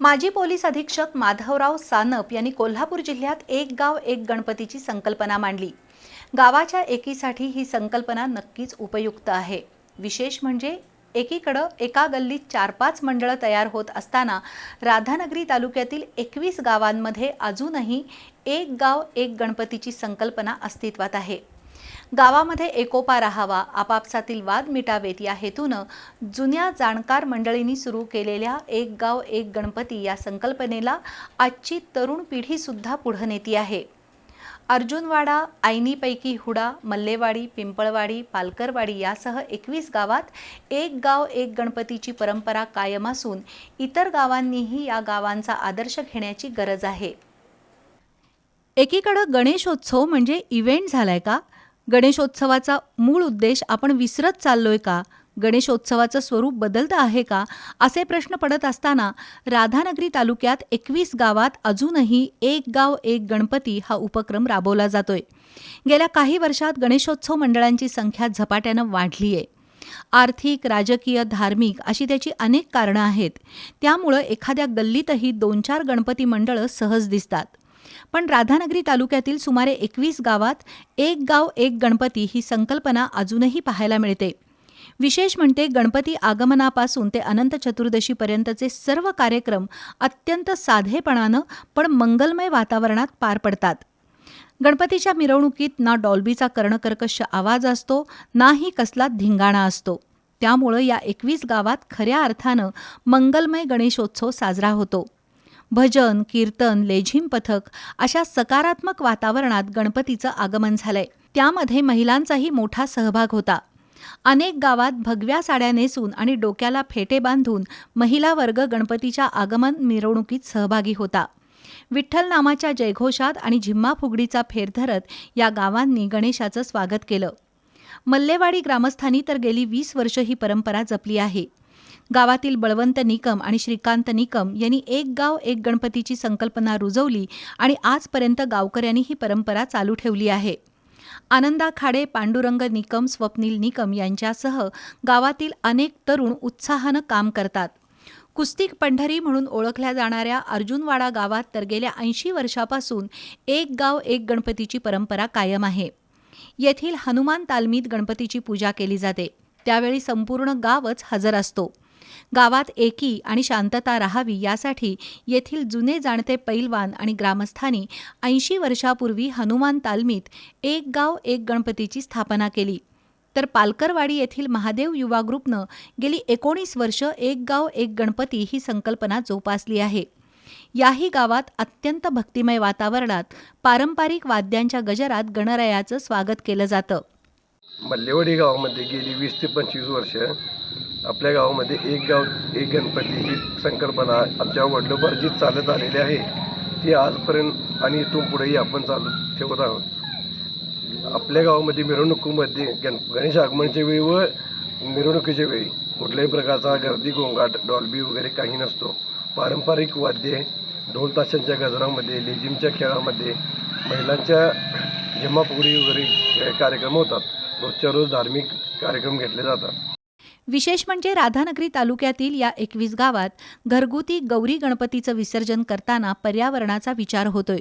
माजी पोलीस अधीक्षक माधवराव सानप यांनी कोल्हापूर जिल्ह्यात एक गाव एक गणपतीची संकल्पना मांडली. गावाच्या एकीसाठी ही संकल्पना नक्कीच उपयुक्त आहे. विशेष म्हणजे एकीकडं एका गल्लीत चार पाच मंडळं तयार होत असताना राधानगरी तालुक्यातील एकवीस गावांमध्ये अजूनही एक गाव एक गणपतीची संकल्पना अस्तित्वात आहे. गावामध्ये एकोपा राहावा आपापसातील वाद मिटावेत. या हेतूनं जुन्या जाणकार मंडळींनी सुरू केलेल्या एक गाव एक गणपती या संकल्पनेला आजची तरुण पिढीसुद्धा पुढं नेती आहे. अर्जुनवाडा आयनीपैकी हुडा मल्लेवाडी पिंपळवाडी पालकरवाडी यासह एकवीस गावात एक गाव एक गणपतीची परंपरा कायम असून इतर गावांनीही या गावांचा आदर्श घेण्याची गरज आहे. एकीकडं गणेशोत्सव म्हणजे इव्हेंट झालाय का? गणेशोत्सवाचा मूळ उद्देश आपण विसरत चाललोय का? गणेशोत्सवाचं स्वरूप बदलतं आहे का? असे प्रश्न पडत असताना राधानगरी तालुक्यात एकवीस गावात अजूनही एक गाव एक गणपती हा उपक्रम राबवला जातोय. गेल्या काही वर्षात गणेशोत्सव मंडळांची संख्या झपाट्यानं वाढली आहे आर्थिक राजकीय धार्मिक अशी त्याची अनेक कारणं आहेत. त्यामुळं एखाद्या गल्लीतही दोन चार गणपती मंडळं सहज दिसतात. पण राधानगरी तालुक्यातील सुमारे एकवीस गावात एक गाव एक गणपती ही संकल्पना अजूनही पाहायला मिळते. विशेष म्हणजे गणपती आगमनापासून ते अनंत चतुर्दशीपर्यंतचे सर्व कार्यक्रम अत्यंत साधेपणानं पण मंगलमय वातावरणात पार पडतात. गणपतीच्या मिरवणुकीत ना डॉल्बीचा कर्णकर्कश आवाज असतो नाही कसला धिंगाणा असतो. त्यामुळं या एकवीस गावात खऱ्या अर्थानं मंगलमय गणेशोत्सव साजरा होतो. भजन कीर्तन लेझिम पथक अशा सकारात्मक वातावरणात गणपतीचं आगमन झालंय. त्यामध्ये महिलांचाही मोठा सहभाग होता. अनेक गावात भगव्या साड्या नेसून आणि डोक्याला फेटे बांधून महिला वर्ग गणपतीच्या आगमन मिरवणुकीत सहभागी होता. विठ्ठल नामाच्या जयघोषात आणि झिम्मा फुगडीचा फेर धरत या गावांनी गणेशाचं स्वागत केलं. मल्लेवाडी ग्रामस्थांनी तर गेली वीस वर्ष ही परंपरा जपली आहे. गावातील बळवंत निकम आणि श्रीकांत निकम यांनी एक गाव एक गणपतीची संकल्पना रुजवली आणि आजपर्यंत गावकऱ्यांनी ही परंपरा चालू ठेवली आहे. आनंदा खाडे पांडुरंग निकम स्वप्नील निकम यांच्यासह गावातील अनेक तरुण उत्साहानं काम करतात. कुस्तिक पंढरी म्हणून ओळखल्या जाणाऱ्या अर्जुनवाडा गावात तर गेल्या ऐंशी वर्षापासून एक गाव एक गणपतीची परंपरा कायम आहे. येथील हनुमान तालमीत गणपतीची पूजा केली जाते. त्यावेळी संपूर्ण गावच हजर असतो. गावात एकी आणि शांतता राहावी यासाठी येथील जुने जाणते पैलवान आणि ग्रामस्थांनी ऐंशी वर्षापूर्वी हनुमान तालमीत एक गाव एक गणपतीची स्थापना केली. तर पालकरवाडी येथील महादेव युवा ग्रुपनं गेली एकोणीस वर्ष एक गाव एक गणपती ही संकल्पना जोपासली आहे. याही गावात अत्यंत भक्तिमय वातावरणात पारंपरिक वाद्यांच्या गजरात गणरायाचं स्वागत केलं जातं. मल्लेवाडी गावामध्ये गेली वीस ते पंचवीस वर्ष आपल्या गावामध्ये एक गाव एक गणपती ही संकल्पना आमच्या वडिलोपार्जित चालत आलेली आहे. ती आजपर्यंत आणि इथून पुढेही आपण चालू ठेवत आहोत. आपल्या गावामध्ये मिरवणुकीमध्ये गण गणेश आगमनच्या वेळी व मिरवणुकीच्या वेळी कुठल्याही प्रकारचा गर्दी गोंगाट डॉल्बी वगैरे काही नसतो. पारंपरिक वाद्ये ढोल ताशांच्या गजरामध्ये लेझिमच्या खेळामध्ये महिलांच्या जमाफुगडी वगैरे कार्यक्रम होतात. रोजच्या रोज धार्मिक कार्यक्रम घेतले जातात. विशेष म्हणजे राधानगरी तालुक्यातील या एकवीस गावात घरगुती गौरी गणपतीचं विसर्जन करताना पर्यावरणाचा विचार होतोय.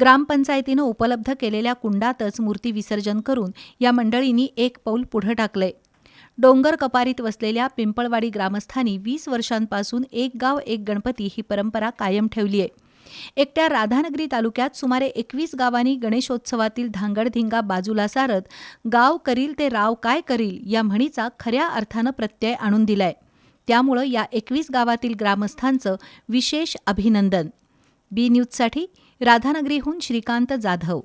ग्रामपंचायतीनं उपलब्ध केलेल्या कुंडातच मूर्ती विसर्जन करून या मंडळींनी एक पाऊल पुढं टाकलंय. डोंगर कपारीत वसलेल्या पिंपळवाडी ग्रामस्थांनी वीस वर्षांपासून एक गाव एक गणपती ही परंपरा कायम ठेवली आहे एकट्या राधानगरी तालुक्यात सुमारे एकवीस गावांनी गणेशोत्सवातील धांगडधिंगा बाजूला सारत गाव करील ते राव काय करील या म्हणीचा खऱ्या अर्थानं प्रत्यय आणून दिलाय. त्यामुळं या एकवीस गावातील ग्रामस्थांचं विशेष अभिनंदन. बी न्यूजसाठी राधानगरीहून श्रीकांत जाधव.